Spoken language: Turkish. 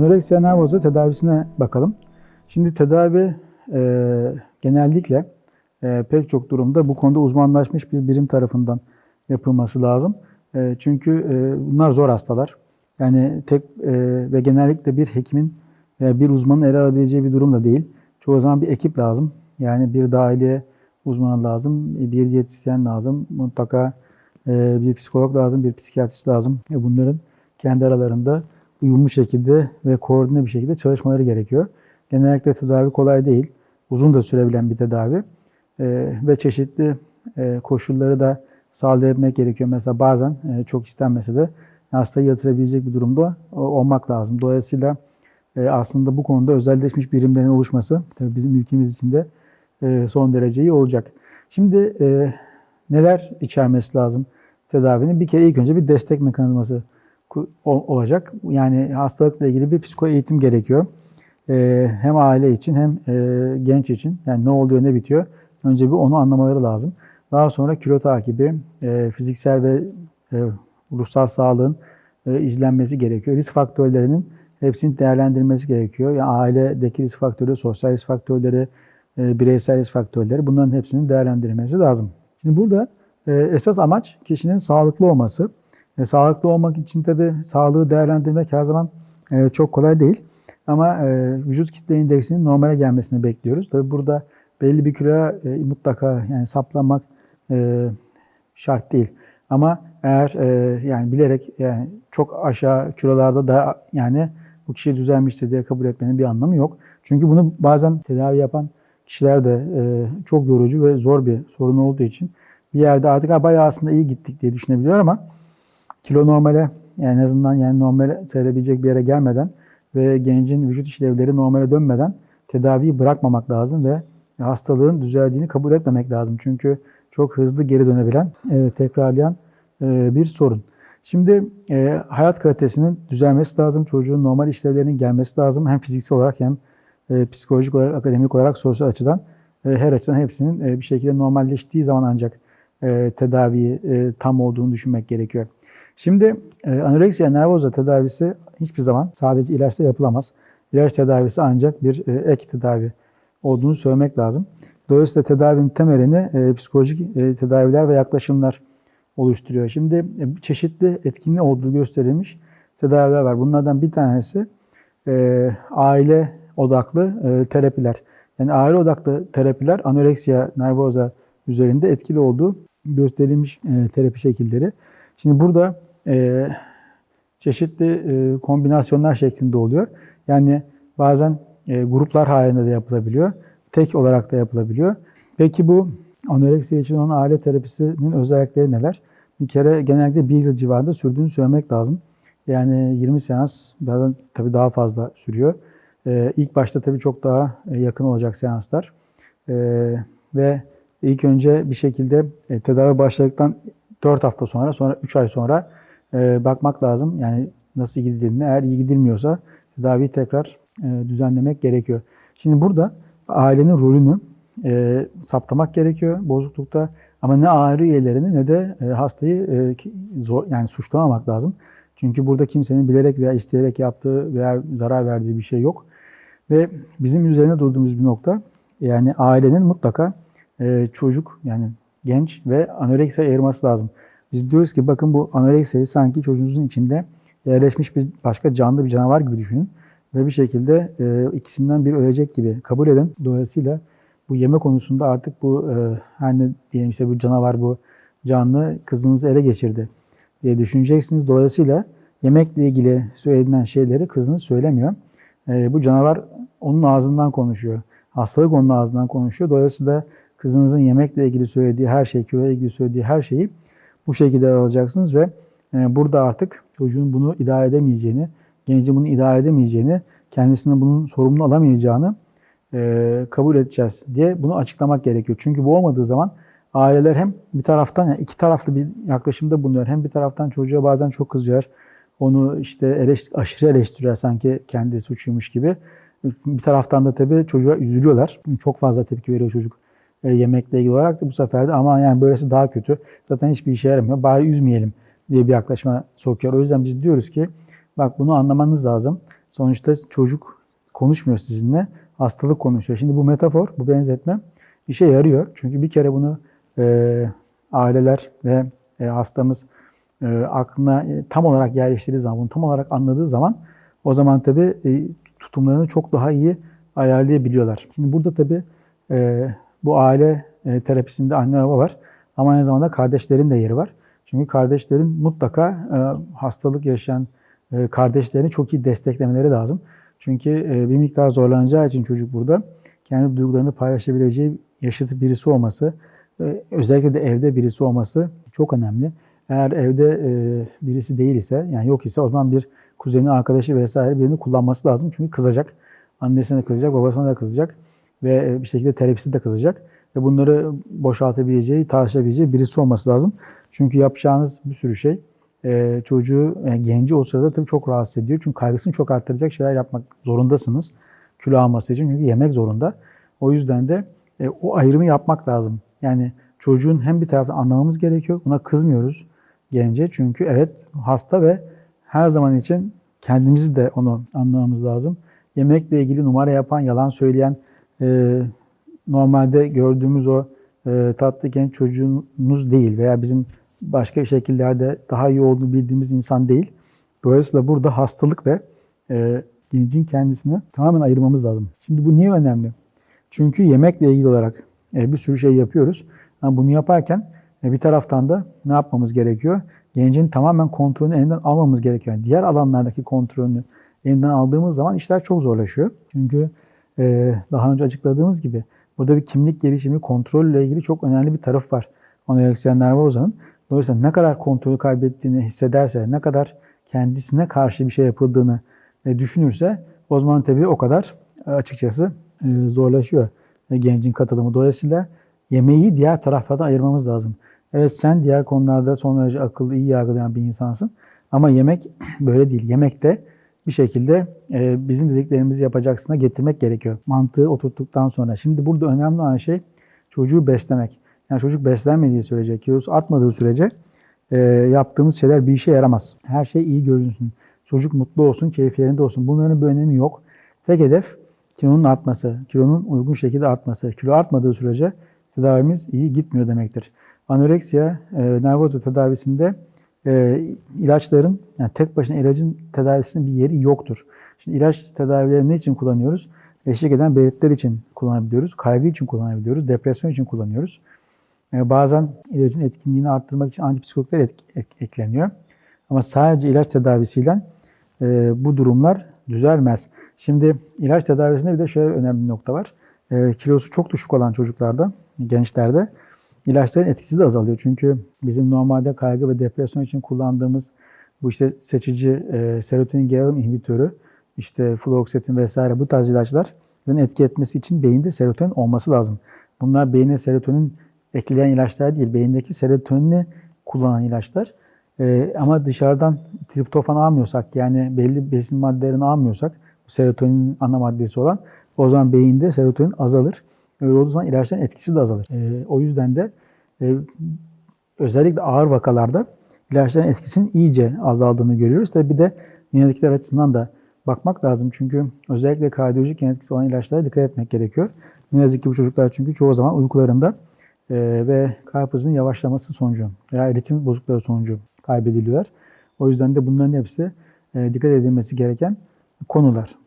Anoreksiya nervosa tedavisine bakalım. Şimdi tedavi e, genellikle e, pek çok durumda bu konuda uzmanlaşmış bir birim tarafından yapılması lazım. E, çünkü e, bunlar zor hastalar. Yani tek e, ve genellikle bir hekimin veya bir uzmanın ele alabileceği bir durum da değil. Çoğu zaman bir ekip lazım. Yani bir dahiliye uzmanı lazım, bir diyetisyen lazım, mutlaka e, bir psikolog lazım, bir psikiyatrist lazım. E, bunların kendi aralarında uyumlu şekilde ve koordine bir şekilde çalışmaları gerekiyor. Genellikle tedavi kolay değil. Uzun da sürebilen bir tedavi. E, ve çeşitli e, koşulları da sağlayabilmek gerekiyor. Mesela bazen e, çok istenmese de hastayı yatırabilecek bir durumda o- olmak lazım. Dolayısıyla e, aslında bu konuda özelleşmiş birimlerin oluşması tabii bizim ülkemiz için de e, son derece iyi olacak. Şimdi e, neler içermesi lazım tedavinin? Bir kere ilk önce bir destek mekanizması olacak. Yani hastalıkla ilgili bir psiko eğitim gerekiyor. E, hem aile için hem e, genç için. Yani ne oluyor ne bitiyor. Önce bir onu anlamaları lazım. Daha sonra kilo takibi, e, fiziksel ve e, ruhsal sağlığın izlenmesi gerekiyor. Risk faktörlerinin hepsinin değerlendirilmesi gerekiyor. Yani ailedeki risk faktörleri, sosyal risk faktörleri, bireysel risk faktörleri bunların hepsinin değerlendirilmesi lazım. Şimdi burada esas amaç kişinin sağlıklı olması. E, sağlıklı olmak için tabi sağlığı değerlendirmek her zaman e, çok kolay değil. Ama e, vücut kitle indeksinin normale gelmesini bekliyoruz. Tabi burada belli bir kiloya e, mutlaka yani saplanmak e, şart değil. Ama eğer e, yani bilerek yani çok aşağı kilolarda da yani bu kişi düzelmiştir diye kabul etmenin bir anlamı yok. Çünkü bunu bazen tedavi yapan kişiler de e, çok yorucu ve zor bir sorun olduğu için bir yerde artık "Ha, bayağı aslında iyi gittik diye düşünebiliyor ama kilo normale yani en azından yani normale sayılabilecek bir yere gelmeden ve gencin vücut işlevleri normale dönmeden tedaviyi bırakmamak lazım ve hastalığın düzeldiğini kabul etmemek lazım. Çünkü çok hızlı geri dönebilen, e, tekrarlayan e, bir sorun. Şimdi e, hayat kalitesinin düzelmesi lazım. Çocuğun normal işlevlerinin gelmesi lazım. Hem fiziksel olarak hem e, psikolojik olarak, akademik olarak, sosyal açıdan e, her açıdan hepsinin e, bir şekilde normalleştiği zaman ancak e, tedaviyi e, tam olduğunu düşünmek gerekiyor. Şimdi e, anoreksiya nervoza tedavisi hiçbir zaman sadece ilaçla yapılamaz. İlaç tedavisi ancak bir e, ek tedavi olduğunu söylemek lazım. Dolayısıyla tedavinin temelini e, psikolojik tedaviler ve yaklaşımlar oluşturuyor. Şimdi çeşitli etkinliği olduğu gösterilmiş tedaviler var. Bunlardan bir tanesi aile odaklı terapiler. Yani aile odaklı terapiler anoreksiya nervoza üzerinde etkili olduğu gösterilmiş terapi şekilleri. Şimdi burada e, çeşitli e, kombinasyonlar şeklinde oluyor. Yani bazen e, gruplar halinde de yapılabiliyor. Tek olarak da yapılabiliyor. Peki bu anoreksiya için olan aile terapisinin özellikleri neler? Bir kere genellikle bir yıl civarında sürdüğünü söylemek lazım. Yani 20 seans bazen tabii daha fazla sürüyor. Ee, ilk başta tabii çok daha yakın olacak seanslar. Ve ilk önce bir şekilde tedavi başladıktan 4 hafta sonra, sonra 3 ay sonra e, bakmak lazım. Yani nasıl gidildiğini. Eğer iyi gidilmiyorsa tedaviyi tekrar e, düzenlemek gerekiyor. Şimdi burada ailenin rolünü e, saptamak gerekiyor bozuklukta. Ama ne aile üyelerini ne de e, hastayı e, zor, yani suçlamamak lazım. Çünkü burada kimsenin bilerek veya isteyerek yaptığı veya zarar verdiği bir şey yok. Ve bizim üzerine durduğumuz bir nokta yani ailenin mutlaka e, çocuk yani genç ve anoreksiya ayırması lazım. Biz diyoruz ki bakın bu anoreksiyayı sanki çocuğunuzun içinde yerleşmiş bir başka canlı bir canavar gibi düşünün. Ve bir şekilde e, ikisinden biri ölecek gibi kabul edin. Dolayısıyla bu yeme konusunda artık bu e, hani diyelim işte bu canavar bu canlı kızınızı ele geçirdi diye düşüneceksiniz. Dolayısıyla yemekle ilgili söylenen şeyleri kızınız söylemiyor. E, bu canavar onun ağzından konuşuyor. Hastalık onun ağzından konuşuyor. Dolayısıyla kızınızın yemekle ilgili söylediği her şey, kiloya ilgili söylediği her şeyi bu şekilde alacaksınız ve e, burada artık çocuğun bunu idare edemeyeceğini, gencin bunu idare edemeyeceğini, kendisinin bunun sorumluluğunu alamayacağını e, kabul edeceğiz diye bunu açıklamak gerekiyor. Çünkü bu olmadığı zaman aileler hem bir taraftan yani iki taraflı bir yaklaşımda bulunuyor. Hem bir taraftan çocuğa bazen çok kızıyor. Onu işte eleş, aşırı eleştiriyor sanki kendi suçuymuş gibi. Bir taraftan da tabii çocuğa üzülüyorlar. Çok fazla tepki veriyor çocuk e, yemekle ilgili olarak da bu sefer de ama yani böylesi daha kötü. Zaten hiçbir işe yaramıyor. Bari üzmeyelim diye bir yaklaşma sokuyor. O yüzden biz diyoruz ki bak bunu anlamanız lazım. Sonuçta çocuk konuşmuyor sizinle, hastalık konuşuyor. Şimdi bu metafor, bu benzetme işe yarıyor. Çünkü bir kere bunu e, aileler ve e, hastamız e, aklına e, tam olarak yerleştirdiği zaman, bunu tam olarak anladığı zaman o zaman tabii e, tutumlarını çok daha iyi ayarlayabiliyorlar. Şimdi burada tabii e, bu aile e, terapisinde anne baba var ama aynı zamanda kardeşlerin de yeri var. Çünkü kardeşlerin mutlaka e, hastalık yaşayan e, kardeşlerini çok iyi desteklemeleri lazım. Çünkü bir miktar zorlanacağı için çocuk burada kendi duygularını paylaşabileceği yaşıtı birisi olması, özellikle de evde birisi olması çok önemli. Eğer evde birisi değil ise, yani yok ise o zaman bir kuzeni, arkadaşı vesaire birini kullanması lazım. Çünkü kızacak. Annesine de kızacak, babasına da kızacak ve e, bir şekilde terapisi de kızacak. Ve bunları boşaltabileceği, tartışabileceği birisi olması lazım. Çünkü yapacağınız bir sürü şey e, çocuğu, yani genci o sırada tabii çok rahatsız ediyor. Çünkü kaygısını çok arttıracak şeyler yapmak zorundasınız. Kilo alması için çünkü yemek zorunda. O yüzden de e, o ayrımı yapmak lazım. Yani çocuğun hem bir taraftan anlamamız gerekiyor. Buna kızmıyoruz gence. Çünkü evet hasta ve her zaman için kendimizi de onu anlamamız lazım. Yemekle ilgili numara yapan, yalan söyleyen, e, normalde gördüğümüz o e, tatlı genç çocuğunuz değil veya bizim başka şekillerde daha iyi olduğunu bildiğimiz insan değil. Dolayısıyla burada hastalık ve e, gencin kendisini tamamen ayırmamız lazım. Şimdi bu niye önemli? Çünkü yemekle ilgili olarak e, bir sürü şey yapıyoruz. Ama bunu yaparken e, bir taraftan da ne yapmamız gerekiyor? Gencin tamamen kontrolünü elinden almamız gerekiyor. Yani diğer alanlardaki kontrolünü elinden aldığımız zaman işler çok zorlaşıyor. Çünkü daha önce açıkladığımız gibi burada bir kimlik gelişimi kontrolle ilgili çok önemli bir taraf var. Anoreksiyen nervozanın. Dolayısıyla ne kadar kontrolü kaybettiğini hissederse, ne kadar kendisine karşı bir şey yapıldığını e, düşünürse o zaman tabii o kadar e, açıkçası e, zorlaşıyor gencin katılımı. Dolayısıyla yemeği diğer taraflardan ayırmamız lazım. Evet sen diğer konularda son derece akıllı, iyi yargılayan bir insansın. Ama yemek böyle değil. Yemekte bir şekilde e, bizim dediklerimizi yapacaksına getirmek gerekiyor. Mantığı oturttuktan sonra. Şimdi burada önemli olan şey çocuğu beslemek. Yani çocuk beslenmediği sürece, kilosu artmadığı sürece e, yaptığımız şeyler bir işe yaramaz. Her şey iyi görünsün. Çocuk mutlu olsun, keyfi yerinde olsun. Bunların bir önemi yok. Tek hedef kilonun artması, kilonun uygun şekilde artması. Kilo artmadığı sürece tedavimiz iyi gitmiyor demektir. Anoreksiya, e, nervoza tedavisinde e, ilaçların, yani tek başına ilacın tedavisinin bir yeri yoktur. Şimdi ilaç tedavileri ne için kullanıyoruz? Eşlik eden belirtiler için kullanabiliyoruz, kaygı için kullanabiliyoruz, depresyon için kullanıyoruz. E, bazen ilacın etkinliğini arttırmak için antipsikotikler et, ek, ekleniyor. Ama sadece ilaç tedavisiyle e, bu durumlar düzelmez. Şimdi ilaç tedavisinde bir de şöyle önemli bir nokta var. E, kilosu çok düşük olan çocuklarda, gençlerde ilaçların etkisi de azalıyor. Çünkü bizim normalde kaygı ve depresyon için kullandığımız bu işte seçici e, serotonin gerilim inhibitörü, işte fluoksetin vesaire bu tarz ilaçların etki etmesi için beyinde serotonin olması lazım. Bunlar beyine serotonin ekleyen ilaçlar değil, beyindeki serotonini kullanan ilaçlar. E, ama dışarıdan triptofan almıyorsak yani belli besin maddelerini almıyorsak serotonin ana maddesi olan o zaman beyinde serotonin azalır. Öyle olduğu zaman ilaçların etkisi de azalır. E, o yüzden de e, özellikle ağır vakalarda ilaçların etkisinin iyice azaldığını görüyoruz. Tabi bir de genetikler açısından da bakmak lazım. Çünkü özellikle kardiyolojik genetikisi olan ilaçlara dikkat etmek gerekiyor. Ne yazık ki bu çocuklar çünkü çoğu zaman uykularında e, ve kalp hızının yavaşlaması sonucu veya ritim bozuklukları sonucu kaybediliyorlar. O yüzden de bunların hepsi e, dikkat edilmesi gereken konular.